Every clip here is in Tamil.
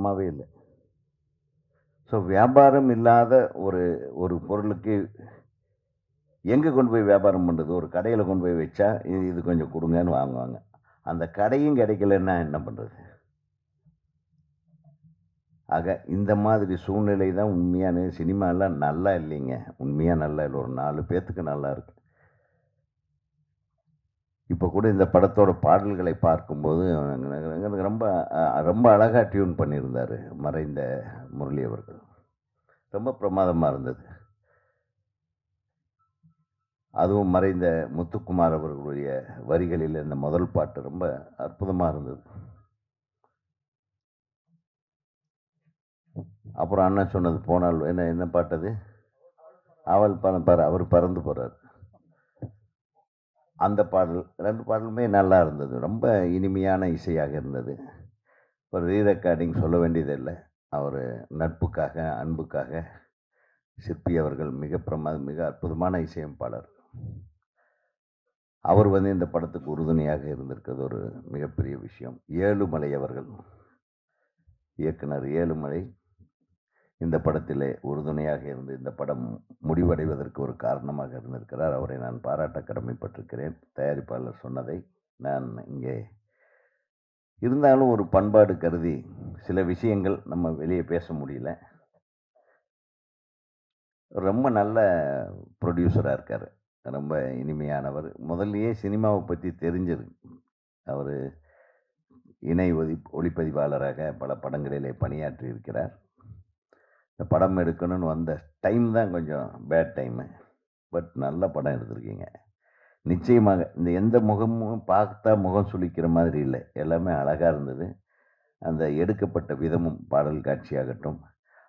சுத்தமாகவே இல்லை. ஸோ வியாபாரம் இல்லாத ஒரு ஒரு பொருளுக்கு எங்கே கொண்டு போய் வியாபாரம் பண்ணுறது ஒரு கடையில் கொண்டு போய் வச்சா இது இது கொஞ்சம் கொடுங்கன்னு வாங்குவாங்க. அந்த கடையும் கிடைக்கலன்னா என்ன பண்ணுறது ஆக இந்த மாதிரி சூழ்நிலை தான் உண்மையான சினிமாலாம் நல்லா இல்லைங்க. உண்மையாக நல்லா இல்லை. ஒரு நாலு பேர்த்துக்கு நல்லா இருக்குது இப்போ கூட இந்த படத்தோட பாடல்களை பார்க்கும்போது எனக்கு ரொம்ப ரொம்ப அழகாக டியூன் பண்ணியிருந்தார் மறைந்த முரளி அவர்கள். ரொம்ப பிரமாதமாக இருந்தது. அதுவும் மறைந்த முத்துக்குமார் அவர்களுடைய வரிகளில் இந்த முதல் பாட்டு ரொம்ப அற்புதமாக இருந்தது. அப்புறம் அண்ணன் சொன்னது போனால் என்ன என்ன பாட்டது? அவள் பற அவர் பறந்து போகிறார் அந்த பாடல் ரெண்டு பாடலுமே நல்லா இருந்தது. ரொம்ப இனிமையான இசையாக இருந்தது. ஒரு ரீ ரெக்கார்டிங் சொல்ல வேண்டியதில்லை. அவர் நட்புக்காக அன்புக்காக சிற்பி அவர்கள் மிக பிரமா மிக அற்புதமான இசையமைப்பாளர். அவர் வந்து இந்த படத்துக்கு உறுதுணையாக இருந்திருக்கிறது ஒரு மிகப்பெரிய விஷயம். ஏழுமலை அவர்கள் இயக்குனர் ஏழுமலை இந்த படத்திலே உறுதுணையாக இருந்து இந்த படம் முடிவடைவதற்கு ஒரு காரணமாக இருந்திருக்கிறார். அவரை நான் பாராட்ட கடமைப்பட்டிருக்கிறேன் தயாரிப்பாளர் சொன்னதை நான் இங்கே இருந்தாலும் ஒரு பண்பாடு கருதி சில விஷயங்கள் நம்ம வெளியே பேச முடியல. ரொம்ப நல்ல ப்ரொடியூசராக இருக்கார். ரொம்ப இனிமையானவர். முதல்லையே சினிமாவை பற்றி தெரிஞ்சது. அவர் இணை ஒதி ஒளிப்பதிவாளராக பல படங்களிலே பணியாற்றி இருக்கிறார் இந்த படம் எடுக்கணும்னு வந்த டைம் தான் கொஞ்சம் பேட் டைமு பட் நல்ல படம் எடுத்திருக்கீங்க. நிச்சயமாக இந்த எந்த முகமும் பார்த்தா முகம் சுளிக்கிற மாதிரி இல்லை. எல்லாமே அழகாக இருந்தது. அந்த எடுக்கப்பட்ட விதமும் பாடல் காட்சியாகட்டும்.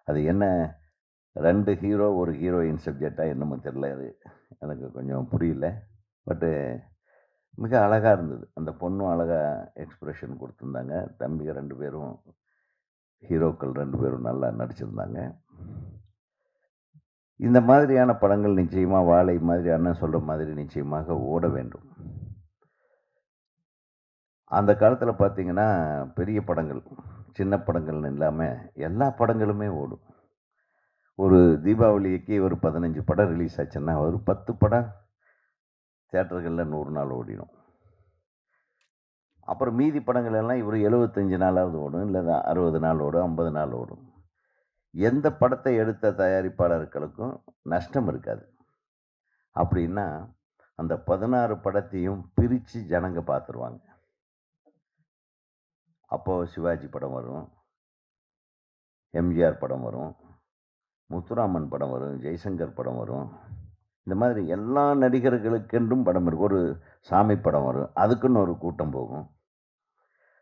அது என்ன? ரெண்டு ஹீரோ ஒரு ஹீரோயின் சப்ஜெக்டாக என்னமோ தெரில அது. எனக்கு கொஞ்சம் புரியல. பட்டு மிக அழகாக இருந்தது. அந்த பொண்ணும் அழகாக எக்ஸ்ப்ரெஷன் கொடுத்துருந்தாங்க. தம்பிங்க ரெண்டு பேரும் ஹீரோக்கள் ரெண்டு பேரும் நல்லா நடிச்சிருந்தாங்க. இந்த மாதிரியான படங்கள் நிச்சயமாக வாழை மாதிரி அண்ணன் சொல்கிற மாதிரி நிச்சயமாக ஓட வேண்டும். அந்த காலத்தில் பார்த்தீங்கன்னா பெரிய படங்கள் சின்ன படங்கள்னு இல்லாமல் எல்லா படங்களுமே ஓடும். ஒரு தீபாவளிக்கு ஒரு பதினஞ்சு படம் ரிலீஸ் ஆச்சுன்னா ஒரு பத்து படம் தேட்டர்களில் நூறு நாள் ஓடிடும். அப்புறம் மீதி படங்கள் எல்லாம் இவர் எழுபத்தஞ்சி நாளாவது ஓடும் இல்லை அறுபது நாள் ஓடும் ஐம்பது நாள் ஓடும். எந்த படத்தை எடுத்த தயாரிப்பாளர்களுக்கும் நஷ்டம் இருக்காது. அப்படின்னா அந்த பதினாறு படத்தையும் பிரித்து ஜனங்க பார்த்துருவாங்க அப்போது சிவாஜி படம் வரும் எம்ஜிஆர் படம் வரும் முத்துராமன் படம் வரும் ஜெய்சங்கர் படம் வரும். இந்த மாதிரி எல்லா நடிகர்களுக்கென்றும் படம் இருக்கும். ஒரு சாமி படம் வரும். அதுக்குன்னு ஒரு கூட்டம் போகும்.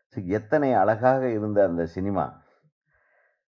சரி, எத்தனை அழகாக இருந்த அந்த சினிமா?